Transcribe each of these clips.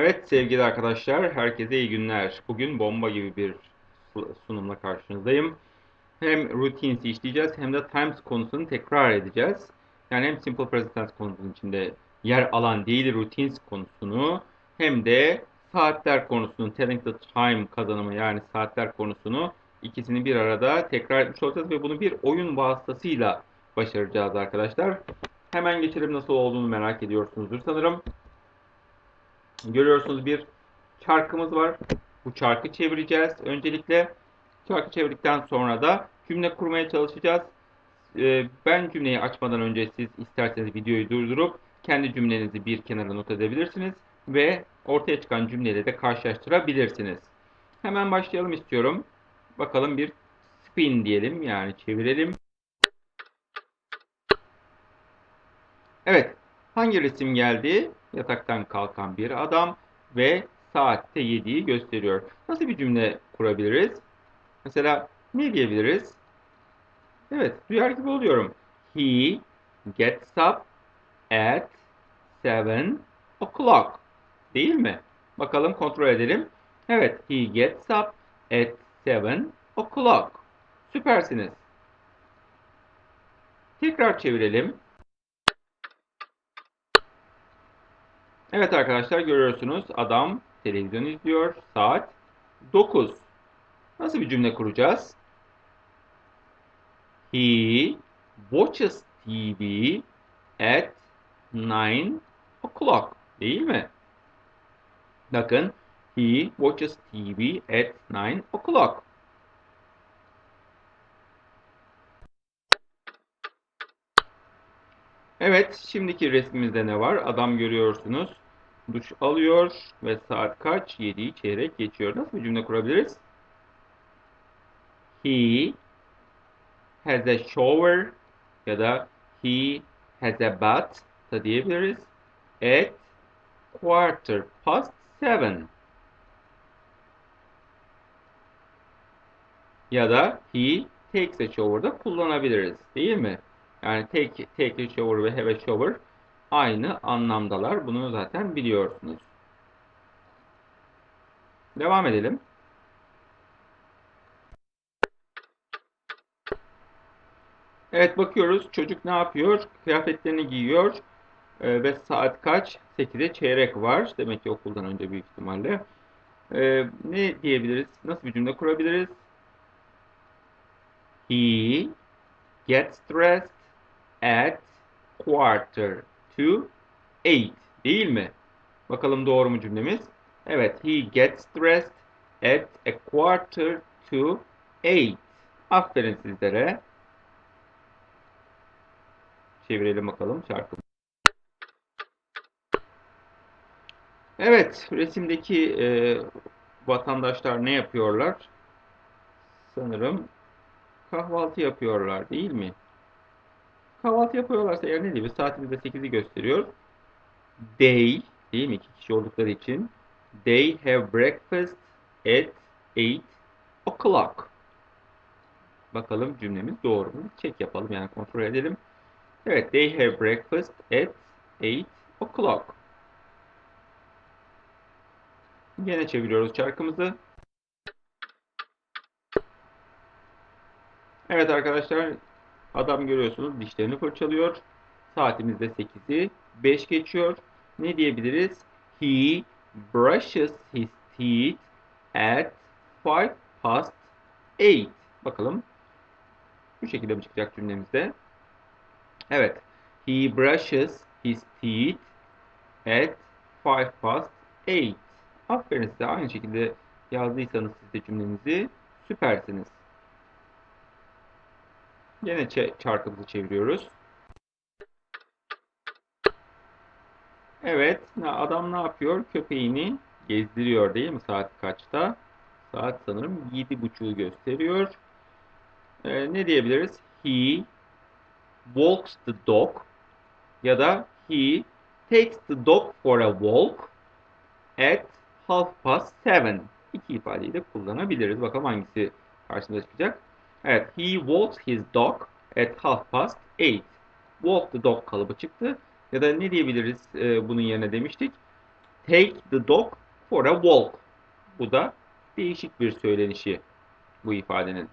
Evet sevgili arkadaşlar, herkese iyi günler. Bugün bomba gibi bir su- sunumla karşınızdayım. Hem routines'i işleyeceğiz hem de times konusunu tekrar edeceğiz. Yani hem simple present tense konusunun içinde yer alan daily routines konusunu hem de saatler konusunu, telling the time kazanımı yani saatler konusunu ikisini bir arada tekrar etmiş olacağız ve bunu bir oyun vasıtasıyla başaracağız arkadaşlar. Hemen geçelim nasıl olduğunu merak ediyorsunuzdur sanırım. Görüyorsunuz bir çarkımız var. Bu çarkı çevireceğiz öncelikle. Çarkı çevirdikten sonra da cümle kurmaya çalışacağız. Ee, Ben cümleyi açmadan önce siz isterseniz videoyu durdurup kendi cümlenizi bir kenara not edebilirsiniz ve ortaya çıkan cümleyle de karşılaştırabilirsiniz. Hemen başlayalım istiyorum. Bakalım bir spin diyelim yani çevirelim. Evet. Hangi resim geldi? Yataktan kalkan bir adam ve saatte 7'yi gösteriyor. Nasıl bir cümle kurabiliriz? Mesela ne diyebiliriz? Evet, duyar gibi oluyorum. He gets up at 7 o'clock. Değil mi? Bakalım kontrol edelim. Evet, he gets up at 7 o'clock. Süpersiniz. Tekrar çevirelim. Evet arkadaşlar görüyorsunuz adam televizyon izliyor. Saat 9. Nasıl bir cümle kuracağız? He watches TV at 9 o'clock. Değil mi? Bakın he watches TV at 9 o'clock. Evet, şimdiki resmimizde ne var? Adam görüyorsunuz. Duş alıyor ve saat kaç? 7'yi çeyrek geçiyor. Nasıl bir cümle kurabiliriz? He has a shower ya da he has a bath da diyebiliriz. At quarter past seven. Ya da he takes a shower da kullanabiliriz. Değil mi? Yani take, take a shower ve have a shower aynı anlamdalar. Bunu zaten biliyorsunuz. Devam edelim. Evet bakıyoruz çocuk ne yapıyor? Kıyafetlerini giyiyor Ee, ve saat kaç? 8'e çeyrek var. Demek ki okuldan önce büyük ihtimalle. Ee, ne diyebiliriz? Nasıl bir cümle kurabiliriz? He gets dressed at quarter to eight. Değil mi? Bakalım doğru mu cümlemiz? Evet, he gets dressed at a quarter to eight. Aferin sizlere. Çevirelim bakalım şarkımızı. Evet, resimdeki e, vatandaşlar ne yapıyorlar? Sanırım kahvaltı yapıyorlar değil mi? Kahvaltı yapıyorlarsa eğer ne diyor? Saatimizde 8'i gösteriyor. They, değil mi? İki kişi oldukları için. They have breakfast at 8 o'clock. Bakalım cümlemiz doğru mu? Check yapalım yani kontrol edelim. Evet, they have breakfast at 8 o'clock. Yine çeviriyoruz çarkımızı. Evet arkadaşlar, adam görüyorsunuz dişlerini fırçalıyor. Saatimizde 8'i 5 geçiyor. Ne diyebiliriz? He brushes his teeth at 5 past 8. Bakalım. Bu şekilde mi çıkacak cümlemizde? Evet. He brushes his teeth at 5 past 8. Aferin size. Aynı şekilde yazdıysanız siz de cümlenizi süpersiniz. Yine çarkımızı çeviriyoruz. Evet, adam ne yapıyor? Köpeğini gezdiriyor değil mi? Saat kaçta? Saat sanırım yedi buçuğu gösteriyor. Ee, ne diyebiliriz? He walks the dog ya da he takes the dog for a walk at half past seven. İki ifadeyi de kullanabiliriz. Bakalım hangisi karşımıza çıkacak. Evet, he walks his dog at half past eight. Walk the dog kalıbı çıktı. Ya da ne diyebiliriz e, bunun yerine demiştik? take the dog for a walk. Bu da değişik bir söylenişi bu ifadenin.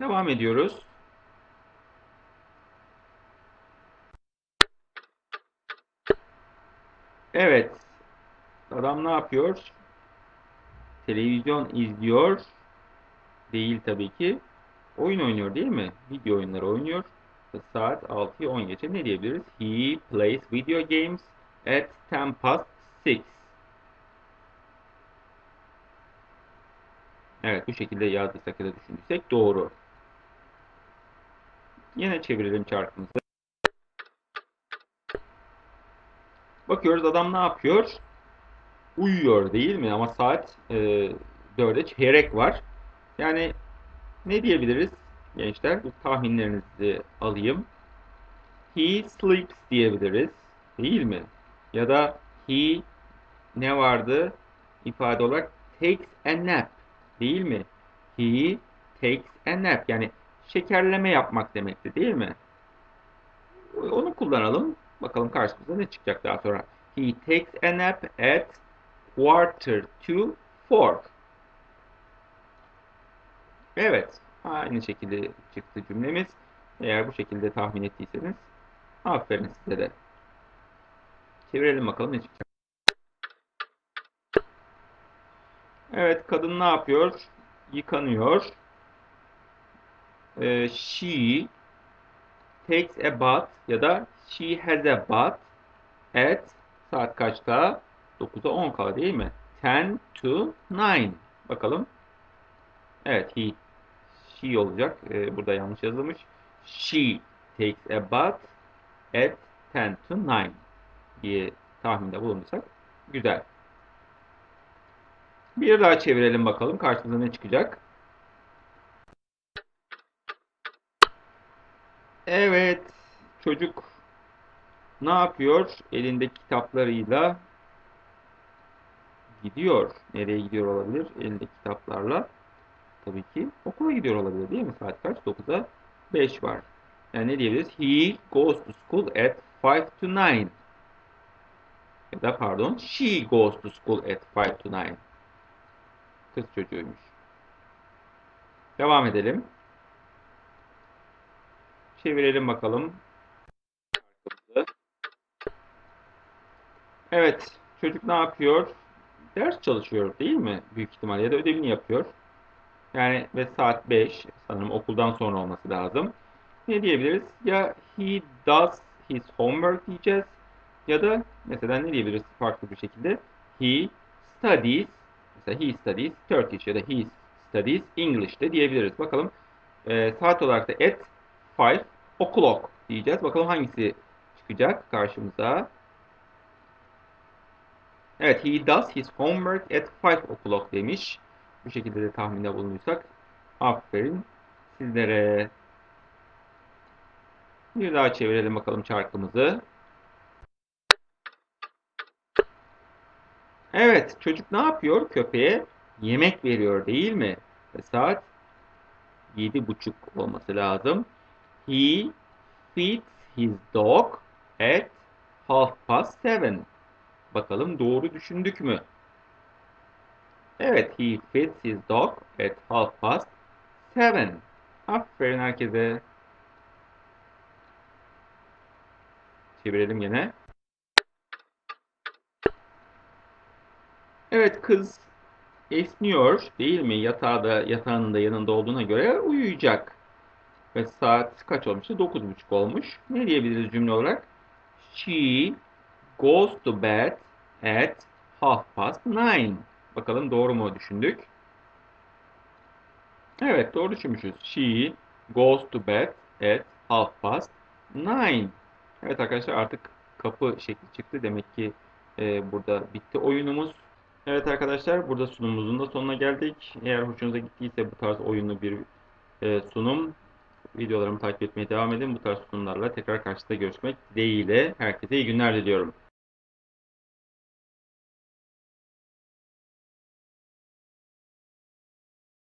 Devam ediyoruz. Evet. Adam ne yapıyor? Televizyon izliyor. Değil tabii ki. Oyun oynuyor değil mi? Video oyunları oynuyor. Saat 6'yı 10 geçe ne diyebiliriz? He plays video games at 10 past 6. Evet bu şekilde yazdıysak ya da düşündüysek doğru. Yine çevirelim çarkımızı. Bakıyoruz adam ne yapıyor? Uyuyor değil mi? Ama saat e, 4'e çeyrek var. Yani ne diyebiliriz gençler? Bu tahminlerinizi alayım. He sleeps diyebiliriz. Değil mi? Ya da he ne vardı? ifade olarak takes a nap. Değil mi? He takes a nap. Yani şekerleme yapmak demekti değil mi? Onu kullanalım. Bakalım karşımıza ne çıkacak daha sonra. He takes a nap at quarter to four. Evet. Aynı şekilde çıktı cümlemiz. Eğer bu şekilde tahmin ettiyseniz aferin size de. Çevirelim bakalım ne çıkacak. Evet kadın ne yapıyor? Yıkanıyor. Ee, she takes a bath ya da she has a bath at saat kaçta? 9'a 10 kala değil mi? 10 to 9. Bakalım. Evet he she olacak. Ee, burada yanlış yazılmış. She takes a bath at 10 to 9 diye tahminde bulunursak güzel. Bir daha çevirelim bakalım karşımıza ne çıkacak. Evet, çocuk ne yapıyor? Elindeki kitaplarıyla gidiyor. Nereye gidiyor olabilir? Elindeki kitaplarla. Tabii ki okula gidiyor olabilir değil mi? Saat kaç? 9'a 5 var. Yani ne diyebiliriz? He goes to school at 5 to 9. Ya da pardon, she goes to school at 5 to 9. Kız çocuğuymuş. Devam edelim. Çevirelim bakalım. Evet, çocuk ne yapıyor? Ders çalışıyor değil mi? Büyük ihtimalle ya da ödevini yapıyor. Yani ve saat 5 sanırım okuldan sonra olması lazım. Ne diyebiliriz? Ya he does his homework diyeceğiz ya da mesela ne diyebiliriz farklı bir şekilde? He studies mesela he studies Turkish ya da he studies English de diyebiliriz. Bakalım e, saat olarak da at 5 o'clock diyeceğiz. Bakalım hangisi çıkacak karşımıza. Evet, he does his homework at 5 o'clock demiş. Bu şekilde de tahminde bulunursak aferin sizlere. Bir daha çevirelim bakalım çarkımızı. Evet, çocuk ne yapıyor? Köpeğe yemek veriyor değil mi? Ve saat yedi buçuk olması lazım. He feeds his dog at half past seven. Bakalım doğru düşündük mü? Evet, he feeds his dog at half past seven. Aferin herkese. Çevirelim yine. Evet kız esniyor değil mi? Yatağı da yatağının da yanında olduğuna göre uyuyacak. Ve saat kaç olmuştu? 9.30 olmuş. Ne diyebiliriz cümle olarak? She goes to bed at half past nine. Bakalım doğru mu düşündük? Evet doğru düşünmüşüz. She goes to bed at half past nine. Evet arkadaşlar artık kapı şekli çıktı. Demek ki e, burada bitti oyunumuz. Evet arkadaşlar burada sunumumuzun da sonuna geldik. Eğer hoşunuza gittiyse bu tarz oyunlu bir e, sunum videolarımı takip etmeye devam edin. Bu tarz sunumlarla tekrar karşınızda görüşmek dileğiyle. Herkese iyi günler diliyorum.